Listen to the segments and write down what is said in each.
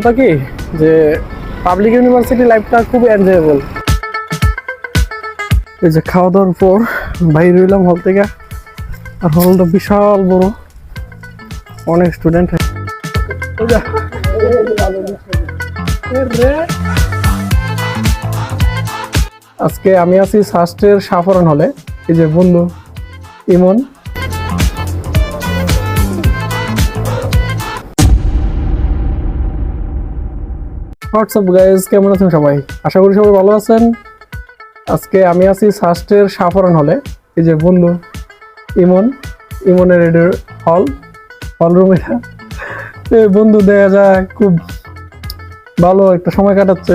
কথা কি? যে পাবলিক ইউনিভার্সিটি লাইফটা খুব এনজয়েবল এই যে খাওয়া দাওয়ার পর বাইরে রইলাম হল থেকে। আর হলটা বিশাল বড়। অনেক স্টুডেন্ট আজকে আমি আছি সাস্টের সাফরণ হলে এই যে বন্ধু ইমন। হোয়াটসঅ্যাপ গাইজ কেমন আছেন সবাই? আশা করি সবাই ভালো আছেন। আজকে আমি আছি সাস্টের সাফরন হলে। এই যে বন্ধু ইমন ইমনের এডের হল হল রুম এটা এ বন্ধু দেখা যায় খুব ভালো একটা সময় কাটাচ্ছে।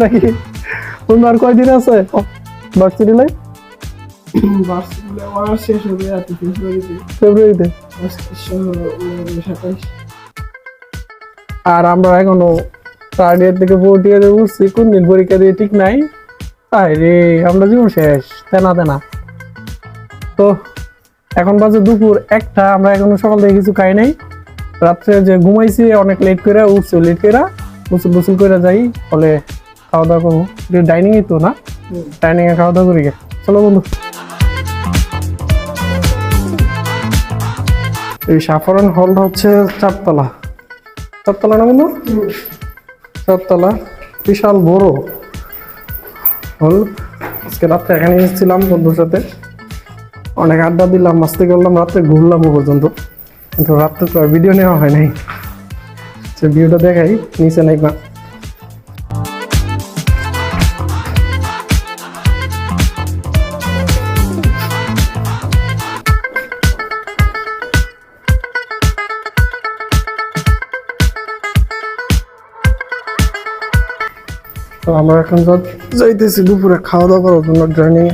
নাকি? বন্ধু আর কয়দিন আছে? ভার্সিটি লাইফ আর ফেব্রুয়ারিতে ফেব্রুয়ারিতে আর আমরা এখনও থার্ড ইয়ার থেকে ফোর্থ ইয়ারে উঠছি কোন দিন পরীক্ষা দিয়ে ঠিক নাই। তাই রে আমরা জীবন শেষ তেনা তেনা। তো এখন বাজে দুপুর একটা আমরা এখনও সকাল থেকে কিছু খাই নাই। রাত্রে যে ঘুমাইছি অনেক লেট করে উঠছি লেট করে গোসল গোসল করে যাই ফলে খাওয়া দাওয়া করব ডাইনিং তো না? ডাইনিং এ খাওয়া দাওয়া করি গে। চলো বন্ধু। এই সাফারন হলটা হচ্ছে চারতলা। চারতলা না বন্ধু? চারতলা। বিশাল বড়। হল আজকে রাত্রে এখানে এসেছিলাম বন্ধুর সাথে। অনেক আড্ডা দিলাম, মাস্তি করলাম, রাত্রে ঘুরলাম পর্যন্ত। কিন্তু রাত্রে তো আর ভিডিও নেওয়া হয় নাই। সে ভিডিওটা দেখাই, নিচে নাই আমরা এখন যাইতেছি দুপুরে খাওয়া দাওয়া করার জন্য জার্নি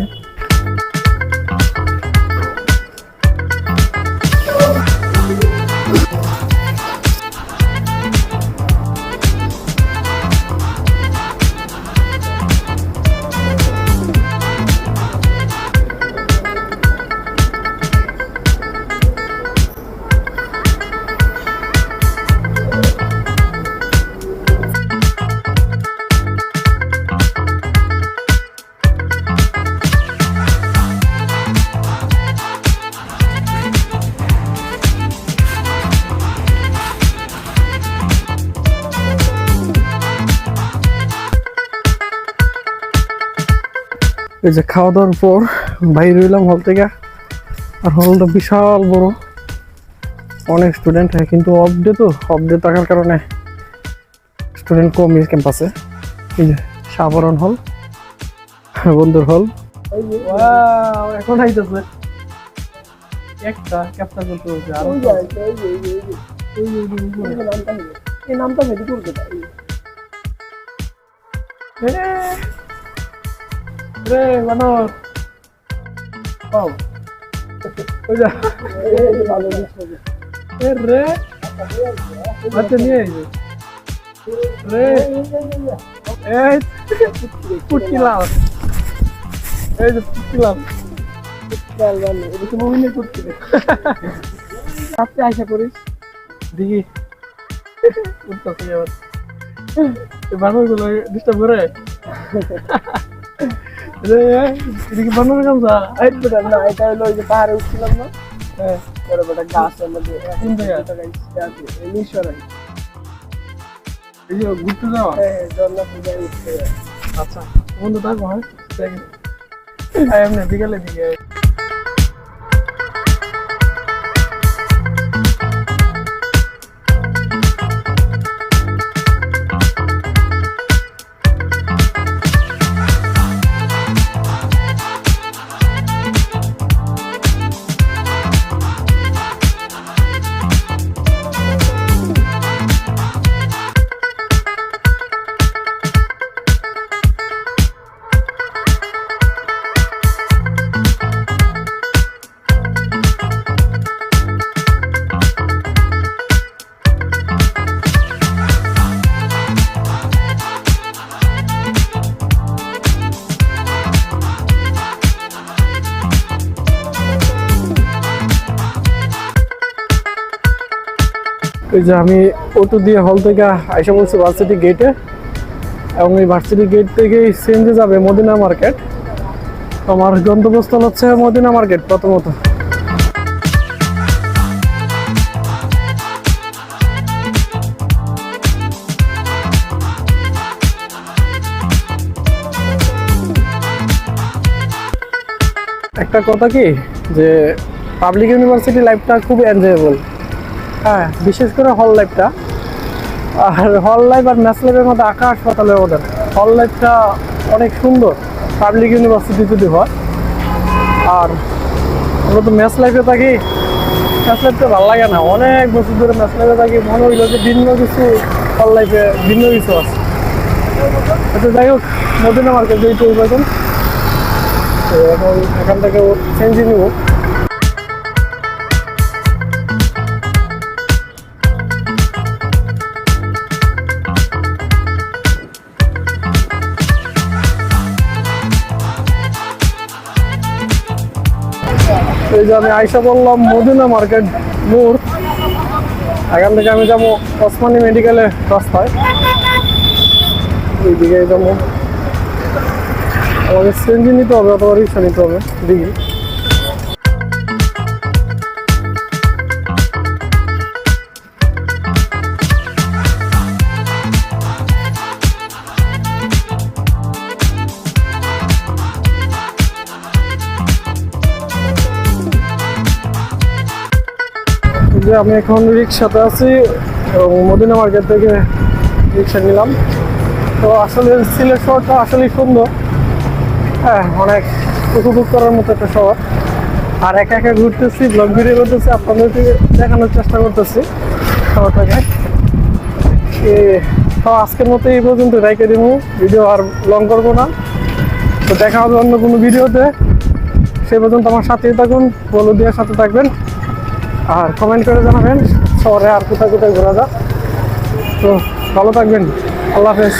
এই যে খাওয়া দাওয়ার পর বাইরে রইলাম হল থেকে। আর হলটা বিশাল বড়। অনেক স্টুডেন্ট হয় কিন্তু অফ ডে তো অফ ডে থাকার কারণে স্টুডেন্ট কম এই ক্যাম্পাসে এই যে সাবরণ হল বন্ধুর হল এখন আইতেছে। একটা ক্যাপচার করতে হচ্ছে আর। এই নামটা রে বানর পাও। ওই যা। এ রে। আচ্ছা নিয়ে আইবে রে। এই পুটকিলাম এই যে পুটকিলাম খেয়াল ভালো এটা তো মুভিনে করতে রাত্রে আশা করিস দেখি উঠতেছে আবার বানরগুলো ডিস্টার্ব রে এটা গামছা এই বেটা না এটা হলো ওই যে পাহাড়ে উঠছিলাম না? হ্যাঁ গাছের মধ্যে কোন জায়গা? মিশরাই এই যে ঘুরতে যাওয়া? হ্যাঁ পূজায় উঠতে আচ্ছা বন্ধু থাকব হ্যাঁ দেখেন এমনি বিকালে দিকে। ওই যে আমি অটো দিয়ে হল থেকে আইসা বলছি ভার্সিটি গেটে এবং এই ভার্সিটি গেট থেকে সিএনজি যাবে মদিনা মার্কেট আমার গন্তব্যস্থল হচ্ছে মদিনা মার্কেট প্রথমত। একটা কথা কি? যে পাবলিক ইউনিভার্সিটি লাইফটা খুব এনজয়েবল হ্যাঁ বিশেষ করে হল লাইফটা আর হল লাইফ আর ম্যাচ লাইফের মধ্যে আকাশ পাতালের মধ্যে হল লাইফটা অনেক সুন্দর। পাবলিক ইউনিভার্সিটি যদি হয়। আর আমরা তো ম্যাচ লাইফে থাকি। ম্যাচ লাইফটা ভালো লাগে না। অনেক বছর ধরে ম্যাচ লাইফে থাকি। মনে হইল যে ভিন্ন কিছু হল লাইফে ভিন্ন কিছু আছে। আচ্ছা যাই হোক মদিনা মার্কেট যেহেতু এখন এখন থেকে চেঞ্জ নিব। এই যে আমি আইসা বললাম মদিনা মার্কেট মোড়। এখান থেকে আমি যাব ওসমানী মেডিকেলের রাস্তায়। এইদিকে যাব। আমাকে সিএনজি নিতে হবে অথবা রিক্সা নিতে হবে। দিঘি। যে আমি এখন রিক্সাতে আছি এবং মদিনা মার্কেট থেকে রিক্সা নিলাম। তো আসলে সিলেট শহরটা আসলেই সুন্দর। হ্যাঁ অনেক উপভোগ করার মতো একটা শহর। আর একা একা ঘুরতেছি ব্লগ ভিডিও করতেছি, আপনাদেরকে দেখানোর চেষ্টা করতেছি শহরটাকে। তো আজকের মতো এই পর্যন্ত রাইকে দিব। ভিডিও আর লং করব না। তো দেখা হবে অন্য কোনো ভিডিওতে। সে পর্যন্ত আমার সাথেই থাকুন বলো দেওয়ার সাথে থাকবেন। আর কমেন্ট করে জানাবেন। শহরে আর কোথায় কোথায় ঘোরা যাক তো ভালো থাকবেন। আল্লাহ হাফেজ।